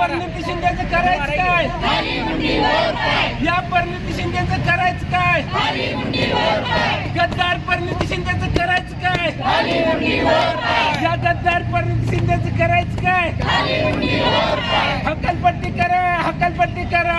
परिणिती शिंदेचं करायचं काय? या परिणिती शिंदेचं करायचं काय? गद्दार परिणिती शिंदेचं करायचं काय? या गद्दार परिणिती शिंदेचं करायचं काय? हक्कलपट्टी करा हकलपट्टी करा.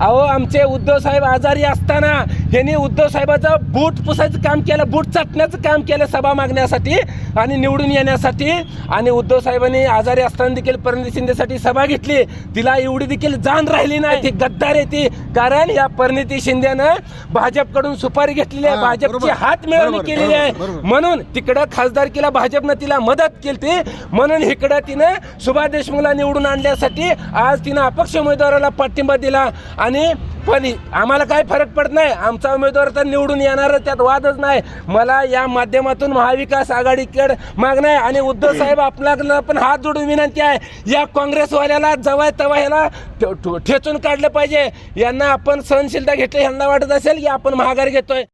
अहो आमचे उद्धव साहेब आजारी असताना यांनी उद्धव साहेबाचं बूट पुसायचं काम केलं बूट चाटण्याचं काम केलं सभा मागण्यासाठी आणि निवडून येण्यासाठी. आणि उद्धव साहेबांनी आजारी असताना देखील परिणिती शिंदेसाठी सभा घेतली. तिला एवढी देखील जाण राहिली नाही. ती गद्दार आहे ती. कारण या परिणिती शिंदेनं भाजपकडून सुपारी घेतलेली आहे. भाजपची. हात मिळवणी केलेली आहे. म्हणून तिकडं खासदारकीला भाजपनं तिला मदत केली म्हणून इकडं तिनं सुभाष देशमुखला निवडून आणण्यासाठी आज तिनं अपक्ष उमेदवाराला पाठिंबा दिला. आणि पण आम्हाला काय फरक पडत नाही. आमचा उमेदवार तर निवडून येणार त्यात वादच नाही. मला या माध्यमातून महाविकास आघाडीकडे मागणं आहे. आणि उद्धव साहेब आपल्याला पण हात जोडून विनंती आहे या काँग्रेसवाल्याला जवळ तवा ह्याला ठे- ठेचून काढलं पाहिजे. यांना आपण सहनशीलता घेतली यांना वाटत असेल की आपण महागारी घेतोय.